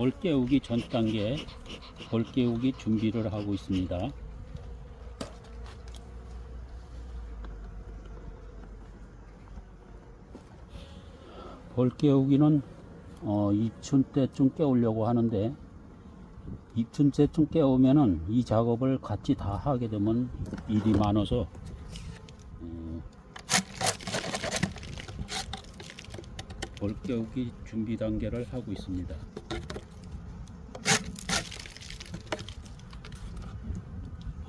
벌 깨우기 전 단계 벌 깨우기 준비를 하고 있습니다. 벌 깨우기는 어, 입춘 때쯤 깨우려고 하는데 입춘 때쯤 깨우면은 이 작업을 같이 다 하게 되면 일이 많아서 어, 벌 깨우기 준비 단계를 하고 있습니다.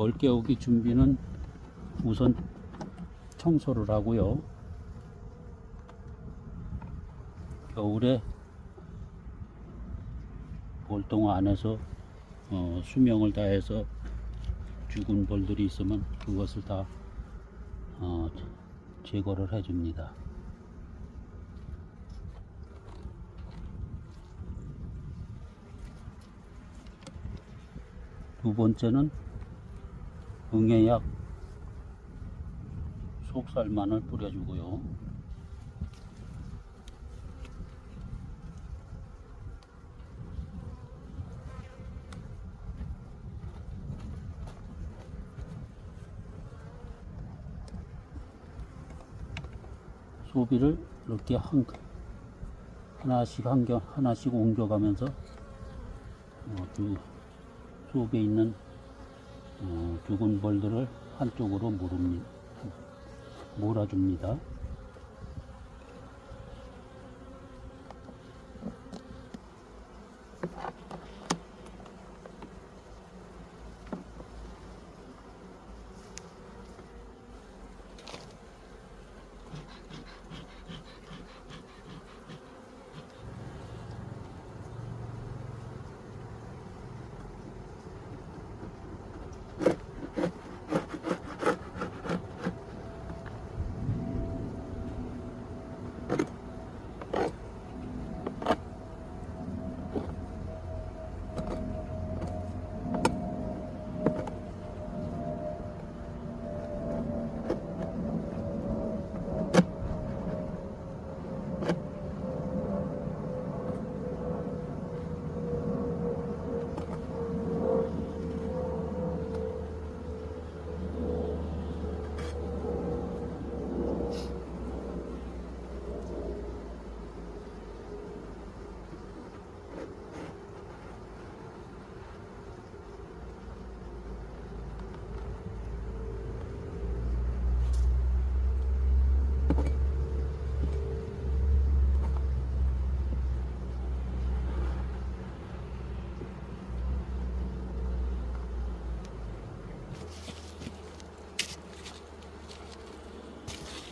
벌 깨우기 준비는 우선 청소를 하고요. 겨울에 벌동 안에서 어, 수명을 다해서 죽은 벌들이 있으면 그것을 다 어, 제거를 해줍니다. 두 번째는 응애약 속살만을 뿌려주고요. 소비를 이렇게 한 하나씩 한 겨, 하나씩 옮겨가면서 어, 그 속에 있는 어, 죽은 벌들을 한쪽으로 몰아줍니다.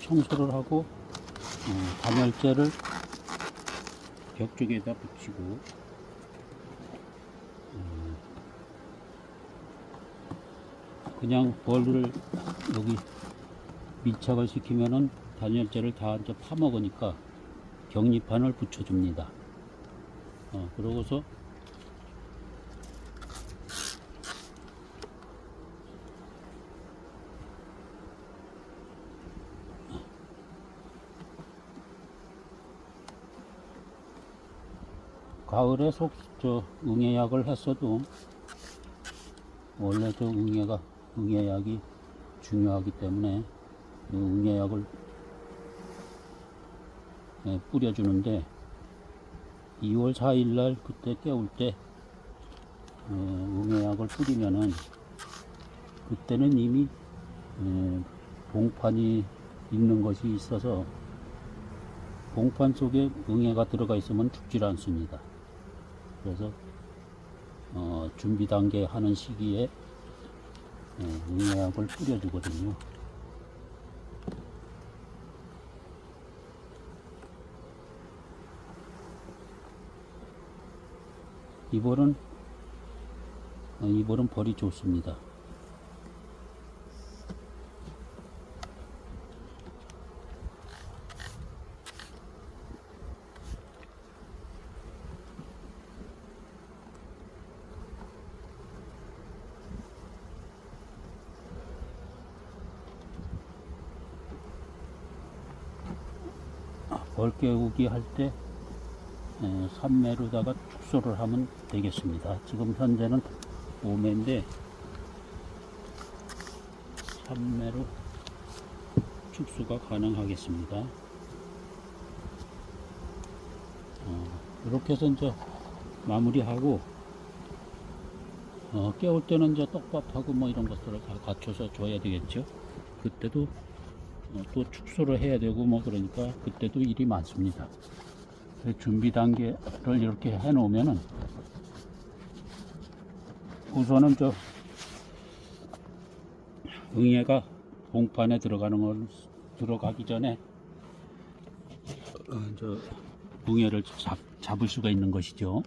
청소를 하고 어, 단열재를 벽 쪽에다 붙이고 음, 그냥 벌을 여기 밀착을 시키면은 단열재를 다 이제 파먹으니까 격리판을 붙여줍니다. 어, 그러고서 가을에 속 저 응애약을 했어도 원래 저 응애가 응애약이 중요하기 때문에 이 응애약을 예, 뿌려주는데 2월 4일 날 그때 깨울 때 어, 응애약을 뿌리면은 그때는 이미 예, 봉판이 있는 것이 있어서 봉판 속에 응애가 들어가 있으면 죽질 않습니다. 그래서 어, 준비 단계 하는 시기에 예, 응애약을 뿌려주거든요. 이볼은 어, 이볼은 벌이 좋습니다. 벌 깨우기 할 때 산매로다가 축소를 하면 되겠습니다. 지금 현재는 5매인데 3매로 축소가 가능하겠습니다. 어, 이렇게 해서 이제 마무리하고 어, 깨울 때는 이제 떡밥하고 뭐 이런 것들을 다 갖춰서 줘야 되겠죠. 그때도 어, 또 축소를 해야 되고 뭐 그러니까 그때도 일이 많습니다. 그 준비 단계를 이렇게 해 놓으면은 우선은 저 응애가 봉판에 들어가는 걸 들어가기 전에 어, 저 응애를 잡, 잡을 수가 있는 것이죠.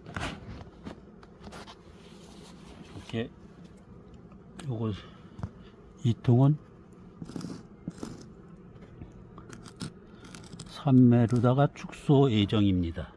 이렇게 요거 이 통은 3매로다가 축소 예정입니다.